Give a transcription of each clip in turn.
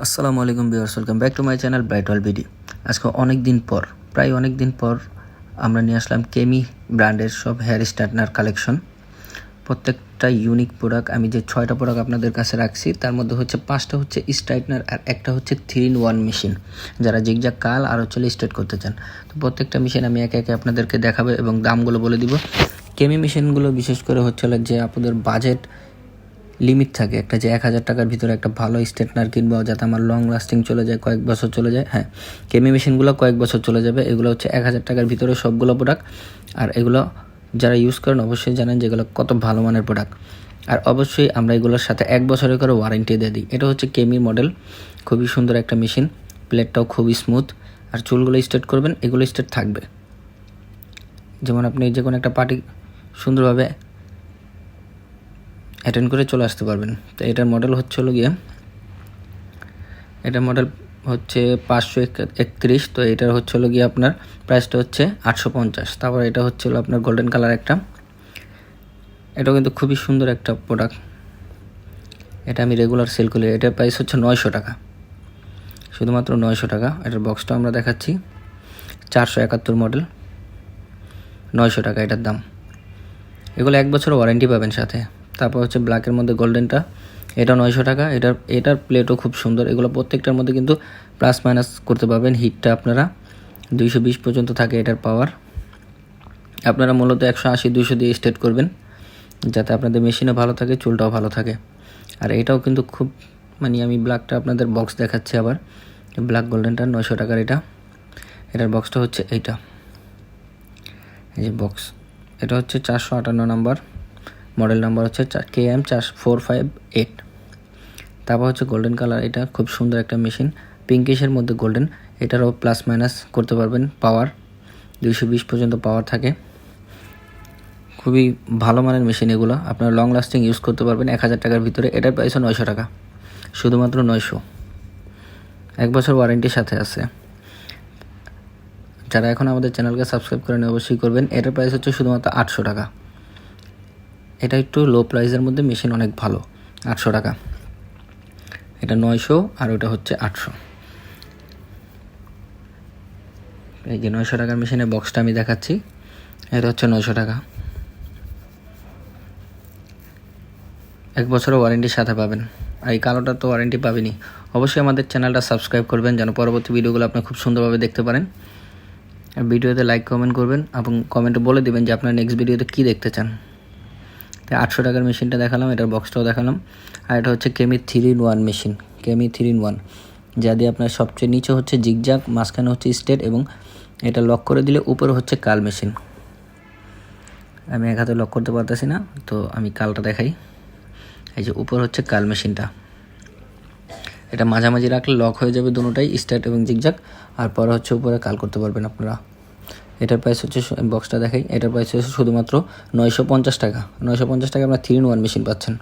আসসালামু আলাইকুম viewers, welcome back to my channel Bright Wall BD আজকে অনেক দিন পর, প্রায় অনেক দিন পর আমরা নিয়ে আসলাম কেমি ব্র্যান্ডের সব হেয়ার স্ট্রাইটনার কালেকশন। প্রত্যেকটা ইউনিক প্রোডাক্ট আমি যে ছয়টা প্রোডাক্ট আপনাদের কাছে রাখছি, তার মধ্যে হচ্ছে পাঁচটা হচ্ছে স্ট্রাইটনার আর একটা হচ্ছে থ্রি ইন ওয়ান মেশিন যারা জিগজাগ কাল আর হচ্ছে স্ট্রেট করতে চান। তো প্রত্যেকটা মেশিন আমি একে একে আপনাদেরকে দেখাবো এবং দামগুলো বলে দিব। কেমি মেশিনগুলো বিশেষ করে হচ্ছে যে আপনাদের বাজেট লিমিট থাকে। একটা যে এক হাজার টাকার ভিতরে একটা ভালো স্ট্রেটনার কিনবো যাতে আমার লং লাস্টিং চলে যায়, কয়েক বছর চলে যায় হ্যাঁ। কেমি মেশিনগুলো কয়েক বছর চলে যাবে, এগুলো হচ্ছে এক হাজার টাকার ভিতরে সবগুলো প্রোডাক্ট আর এগুলো যারা ইউজ করেন, অবশ্যই জানেন যেগুলো কত ভালো মানের প্রোডাক্ট আর অবশ্যই আমরা এগুলোর সাথে এক বছরের করে ওয়ারেন্টি দিয়ে দিই। এটা হচ্ছে কেমি মডেল খুবই সুন্দর একটা মেশিন প্লেটটাও খুবই স্মুথ আর চুলগুলো স্ট্রেট করবেন, এগুলো স্ট্রেট থাকবে। যেমন আপনি যে কোনো একটা পার্টি সুন্দরভাবে অ্যাটেন্ড করে চলে আসতে পারবেন। তো এটার মডেল হচ্ছে হলো গিয়ে, এটার মডেল হচ্ছে পাঁচশো একত্রিশ, তো এটার হচ্ছে হলো গিয়ে আপনার প্রাইসটা হচ্ছে আটশো পঞ্চাশ। তারপর এটা হচ্ছে হলো আপনার গোল্ডেন কালার একটা। এটাও কিন্তু খুবই সুন্দর একটা প্রোডাক্ট এটা আমি রেগুলার সেল করি। এটার প্রাইস হচ্ছে নয়শো টাকা। শুধুমাত্র নয়শো টাকা। এটার বক্সটা আমরা দেখাচ্ছি। চারশো একাত্তর মডেল নয়শো টাকা এটার দাম। এগুলো এক বছর ওয়ারেন্টি পাবেন সাথে। তারপর হচ্ছে ব্ল্যাকের মধ্যে গোল্ডেনটা এটা নয়শো টাকা। এটার এটার প্লেটও খুব সুন্দর। এগুলো প্রত্যেকটার মধ্যে কিন্তু প্লাস মাইনাস করতে পারবেন। হিটটা আপনারা দুইশো বিশ পর্যন্ত থাকে এটার পাওয়ার আপনারা মূলত একশো আশি, দুইশো দিয়ে স্টেট করবেন, যাতে আপনাদের মেশিনও ভালো থাকে, চুলটাও ভালো থাকে। আর এটাও কিন্তু খুব মানে আমি ব্ল্যাকটা আপনাদের বক্স দেখাচ্ছি আবার। ব্ল্যাক গোল্ডেনটা নয়শো টাকার এটা। এটার বক্সটা হচ্ছে এইটা। এই যে বক্স এটা হচ্ছে চারশো আটান্ন নাম্বার মডেল নাম্বার হচ্ছে কে এম চার ফোর ফাইভ এইট। তারপর হচ্ছে গোল্ডেন কালার এটা খুব সুন্দর একটা মেশিন পিঙ্কিশের মধ্যে গোল্ডেন এটারও প্লাস মাইনাস করতে পারবেন পাওয়ার দুইশো বিশ পর্যন্ত পাওয়ার থাকে। খুবই ভালো মানের মেশিন এগুলো। আপনারা লং লাস্টিং ইউজ করতে পারবেন এক হাজার টাকার ভিতরে। এটার প্রাইসও নয়শো টাকা। শুধুমাত্র নয়শো। এক বছর ওয়ারেন্টির সাথে আছে। যারা এখন আমাদের চ্যানেলকে সাবস্ক্রাইব করেন অবশ্যই করবেন। এটার প্রাইস হচ্ছে শুধুমাত্র আটশো টাকা। এটা একটু লো প্রাইসের মধ্যে মেশিন অনেক ভালো, আটশো টাকা। এটা নয়শো আর ওটা হচ্ছে আটশো। এই যে নয়শো টাকার মেশিনের বক্সটা আমি দেখাচ্ছি, এটা হচ্ছে নয়শো টাকা। এক বছরও ওয়ারেন্টির সাথে পাবেন। আর এই কালোটা তো ওয়ারেন্টি পাবেনি। অবশ্যই আমাদের চ্যানেলটা সাবস্ক্রাইব করবেন, যেন পরবর্তী ভিডিওগুলো আপনি খুব সুন্দরভাবে দেখতে পারেন। আর ভিডিওতে লাইক কমেন্ট করবেন এবং কমেন্টে বলে দেবেন যে আপনার নেক্সট ভিডিওতে কী দেখতে চান। আটশো টাকার মেশিনটা দেখালাম, এটার বক্সটাও দেখালাম। আর এটা হচ্ছে Kemei three in one machine Kemei three in one যা দিয়ে আপনার সবচেয়ে নিচে হচ্ছে জিগজাগ মাঝখানে হচ্ছে স্টেট এবং এটা লক করে দিলে উপরে হচ্ছে কাল মেশিন আমি এক হাতে লক করতে পারতেছি না, তো আমি কালটা দেখাই। এই যে উপর হচ্ছে কাল মেশিনটা এটা মাঝামাঝি রাখলে লক হয়ে যাবে দুটোটাই স্টার্ট এবং জিগজাগ আর পরে হচ্ছে উপরে কাল করতে পারবেন আপনারা। এটার প্রাইস হচ্ছে বক্সটা দেখাই, এটার প্রাইস হচ্ছে শুধুমাত্র নয়শো পঞ্চাশ টাকা। নয়শো পঞ্চাশ টাকা আপনার থ্রি ইন ওয়ান মেশিন পাচ্ছেন।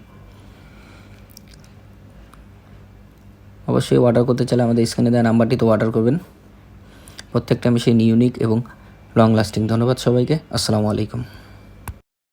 অবশ্যই অর্ডার করতে চাইলে আমাদের স্ক্রিনে দেওয়া নাম্বারটিতে অর্ডার করবেন। প্রত্যেকটা মেশিন ইউনিক এবং লং লাস্টিং ধন্যবাদ সবাইকে। আসসালামু আলাইকুম।